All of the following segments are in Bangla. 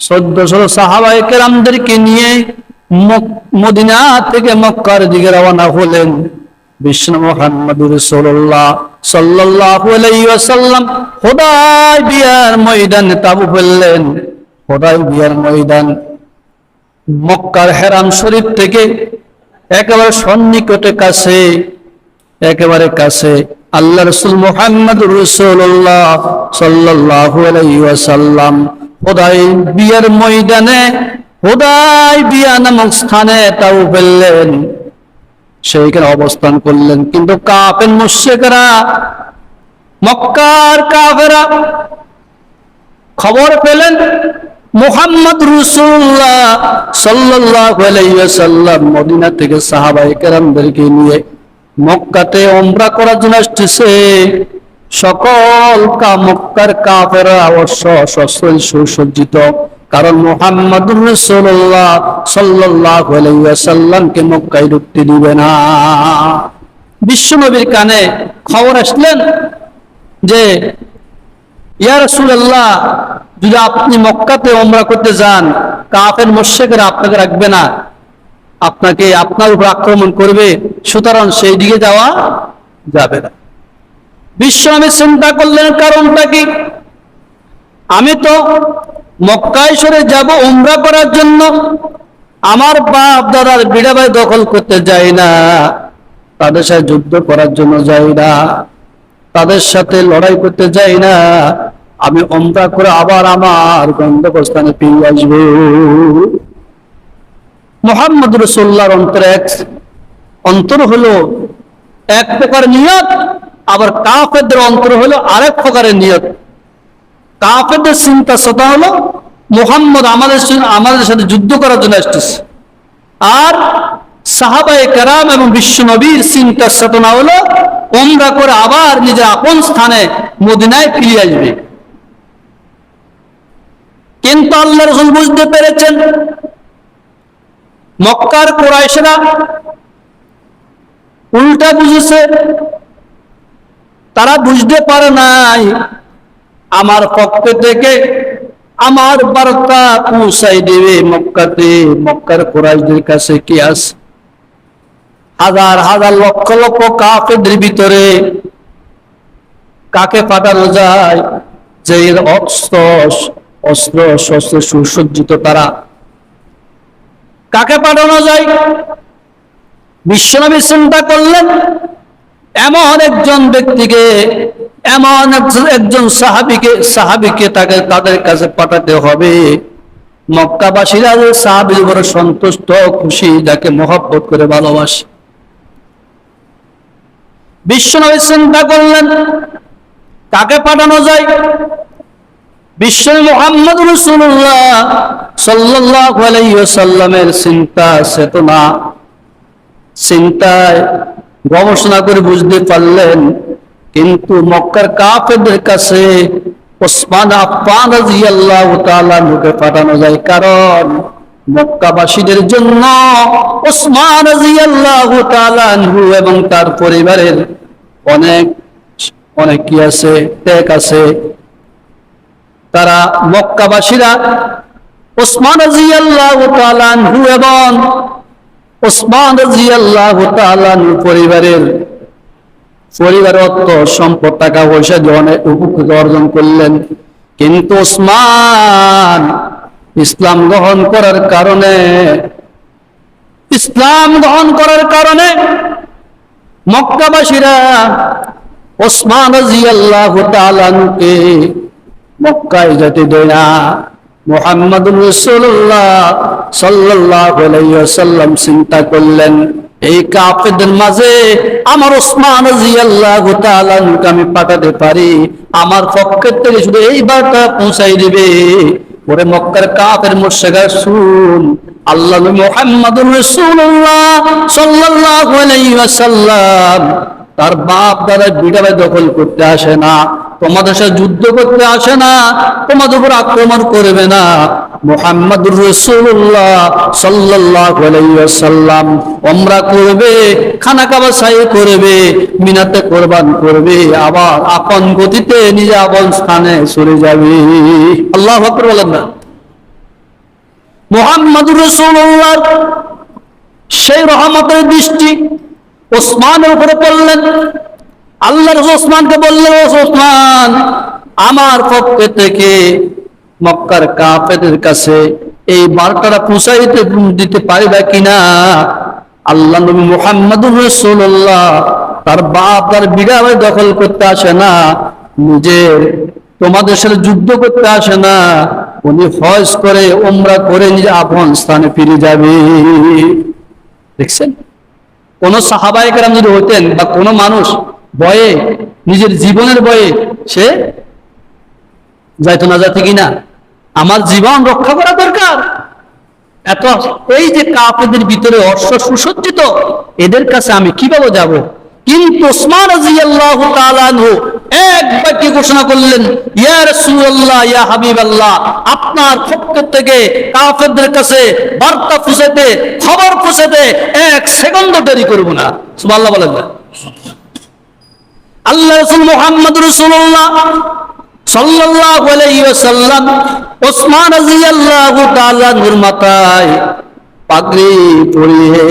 চোদ্দশো সাহাবাই কেরামদেরকে নিয়ে মদিনা থেকে মক্কার দিকে রওনা হলেন বিষ্ণু ময়দানে মক্কার হেরাম শরীফ থেকে একেবারে সন্নিকটে কাছে, একেবারে কাছে আল্লাহ রসুল মোহাম্মদ রসুল্লাহ সাল্লাল্লাহু আলাইহি ওয়াসাল্লাম। বিয়ার ময়দানে বিয়া নামক স্থানে তাও ফেললেন। সেইখানে অবস্থান করলেন। কিন্তু মুশেকরা মক্কার কাফেরা খবর পেলেন, মোহাম্মদ রসুল্লাহ ওয়াসাল্লাম মদিনা থেকে কেরামদেরকে নিয়ে মক্কাতে ওমরা করার জন্য আসতেছে সকল কা মক্কার কাফেরা অবশ্য সশস্ত্র সুসজ্জিত, কারণ মোহাম্মদুর রসুল্লাহ সাল্লাল্লাহু আলাইহি ওয়াসাল্লামকে মক্কায় ঢুকতে দিবে না। বিশ্বনবীর কানে খবর আসলেন যে, ইয়া রাসূলুল্লাহ, যদি আপনি মক্কাতে ওমরা করতে যান, কাফের মুশরিকরা আপনাকে রাখবে না। আপনাকে আপনার উপর আক্রমণ করবে, সুতরাং সেই দিকে যাওয়া যাবে না। বিশ্ব আমি চিন্তা করলেন কারণটা কি? আমি তো মক্কায় সরে যাব উমরা করার জন্য। আমার বাপ, দাদার বিড়াবাই দখল করতে যাই না। তাদের সাথে যুদ্ধ করার জন্য যাই না। তাদের সাথে লড়াই করতে যাই না। আমি অমরা করে আবার আমার গন্তব্যস্থানে ফিরে আসব। মোহাম্মদ রসুল্লাহর অন্তর এক অন্তর হলো এক প্রকার নিয়ত। আবার কাফেরদের অন্তর হলো আরেক প্রকারের নিয়ত। কাফেরদের চিন্তা সতা হলো, মোহাম্মদ আমাদের আমাদের সাথে যুদ্ধ করার জন্য আসতেছে। আর সাহাবায়ে কারাম এবং বিশ্ব নবীর চিন্তা চেতনা হলো, ওমরা করে আবার নিজের আপন স্থানে মদিনায় ফিরে আসবে। কিন্তু আল্লাহ রসুল বুঝতে পেরেছেন, মক্কার কোরাইশরা উল্টা বুঝেছে তারা বুঝতে পারে নাই। আমার পক্ষ থেকে আমার বার্তা পৌঁছাই দেবে মক্কাতে। মক্কার কোরাইশদের কাছে কি আছে? হাজার হাজার লক্ষ লক্ষ কাফেরদের ভিতরে কাকে পাঠানো যায়? যে অস্ত্র অস্ত্র, শস্ত্র সুসজ্জিত তারা। কাকে পাঠানো যায়? বিশ্বনবী চিন্তা করলেন। এমন একজন ব্যক্তিকে, এমন একজন- সাহাবিকে সাহাবিকে তাকে, তাদের কাছে পাঠাতে হবে। মক্কাবাসীরা যে সাহাবির উপরে সন্তুষ্ট, খুশি, যাকে মহব্বত করে ভালোবাসে। বিশ্বনবী চিন্তা করলেন, কাকে পাঠানো যায়? বিশ্ব মোহাম্মদ রসুল্লাহ সাল্লাল্লাহু আলাইহি ওয়াসাল্লামের চিন্তা চেতনা চিন্তায় গবেষণা করে বুঝতে পারলেন, কিন্তু মক্কার কাফেরদের কাছে ওসমান তাআলা মুখে পাঠানো যায়। কারণ মক্কাবাসীদের জন্য ওসমান রাদিয়াল্লাহু তাআলা এবং তার পরিবারের অনেক অনেক কি আছে, ত্যাগ আছে। তারা মক্কাবাসীরা ওসমান রাদিয়াল্লাহু তাআলা এবং ওসমান পরিবারের পরিবারের অর্থ সম্পদ টাকা পয়সা উপকৃত অর্জন করলেন। কিন্তু ওসমান ইসলাম গ্রহণ করার কারণে, ইসলাম গ্রহণ করার কারণে মক্কাবাসীরা ওসমান রাদিয়াল্লাহু তাআলা আনহুকে মক্কায় যেতে দেয় না। মোহাম্মদ রসুল্লাহ আলাইহি চিন্তা করলেন, এই কাফেরদের মাঝে আমার ওসমান আমি পাঠাতে পারি? আমার পক্ষের থেকে শুধু এই বার্তা পৌঁছাই দিবে। ওরে মক্কার কাপের মুশরিকরা শুন। আল্লাহ মুহাম্মদুর আলাইহি ওয়াসাল্লাম তার বাপ দাদা বিটাবাই দখল করতে আসে না, তোমাদের সাথে যুদ্ধ করতে আসে না, তোমাদের উপর আক্রমণ করবে না। মোহাম্মদুর রসুল্লাহ আলাইহি ওমরা করবে, খানা কাবা সাই করবে, মিনাতে কোরবান করবে, আবার আপন গতিতে নিজে আপন স্থানে সরে যাবে। আল্লাহ আকবার বলেন না। মোহাম্মদুর রসুল্লাহ সেই রহমতের দৃষ্টি ওসমানের উপরে পড়লেন। আল্লাহ রসুল ওসমানকে বললেন, "ও ওসমান, আমার পক্ষ থেকে মক্কার কাফেদের কাছে এই বার্তাটা পৌঁছাইতে দিতে পারিবা কিনা? আল্লাহ নবী মোহাম্মদুর রসুল্লাহ তার বাপ, তার বিড়াবে দখল করতে আসে না, নিজের, তোমাদের সাথে যুদ্ধ করতে আসে না, উনি হজ করে ওমরা করে নিজে আপন স্থানে ফিরে যাবে। দেখছেন? কোন সাহাবায় কেরাম যদি হতেন বা কোনো মানুষ বয়ে, নিজের জীবনের বয়ে সে যাইতো না যাতে কিনা? আমার জীবন রক্ষা করা দরকার। এত এই যে কাপেদের ভিতরে অশ্ব সুসজ্জিত এদের কাছে আমি কীভাবে যাব? কিন্তু ওসমান রাদিয়াল্লাহু তাআলা আনহু এক বাক্যে ঘোষণা করলেন, ইয়া রাসূলুল্লাহ, ইয়া হাবিবাল্লাহ, আপনার পক্ষ থেকে কাফেরদের কাছে বার্তা পৌঁছাতে খবর পৌঁছাতে এক সেকেন্ড দেরি করব না। সুবহানাল্লাহ বলেন না। আল্লাহ রাসূল মুহাম্মদ রাসূলুল্লাহ সাল্লাল্লাহু আলাইহি ওয়াসাল্লাম ওসমান রাদিয়াল্লাহু তাআলা নূর পাগড়ি পরিয়ে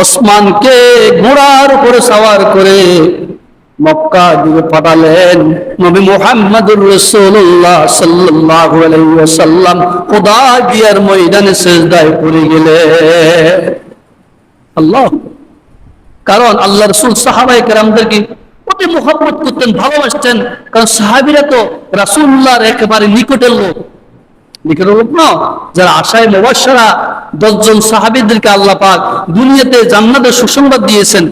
ওসমানকে ঘোড়ার উপরে সওয়ার করে মক্কা দিকে পাঠালেন নবী মুহাম্মদুর রাসূলুল্লাহ সাল্লাল্লাহু আলাইহি ওয়াসাল্লাম। খোদা বিয়ার ময়দানে সেজদায় পড়ে গেলেন। আল্লাহ। কারণ আল্লাহ রসুল সাহাবাই কেরামদেরকে অতি মোহাম্মত করতেন, ভালোবাসতেন। কারণ সাহাবিরা তো রাসুল্লাহর একেবারে নিকটের লোক। যারা আশায় দশজন আল্লাহ পাক দুনিয়াতে জান্নাতের সুসংবাদ দিয়েছেন।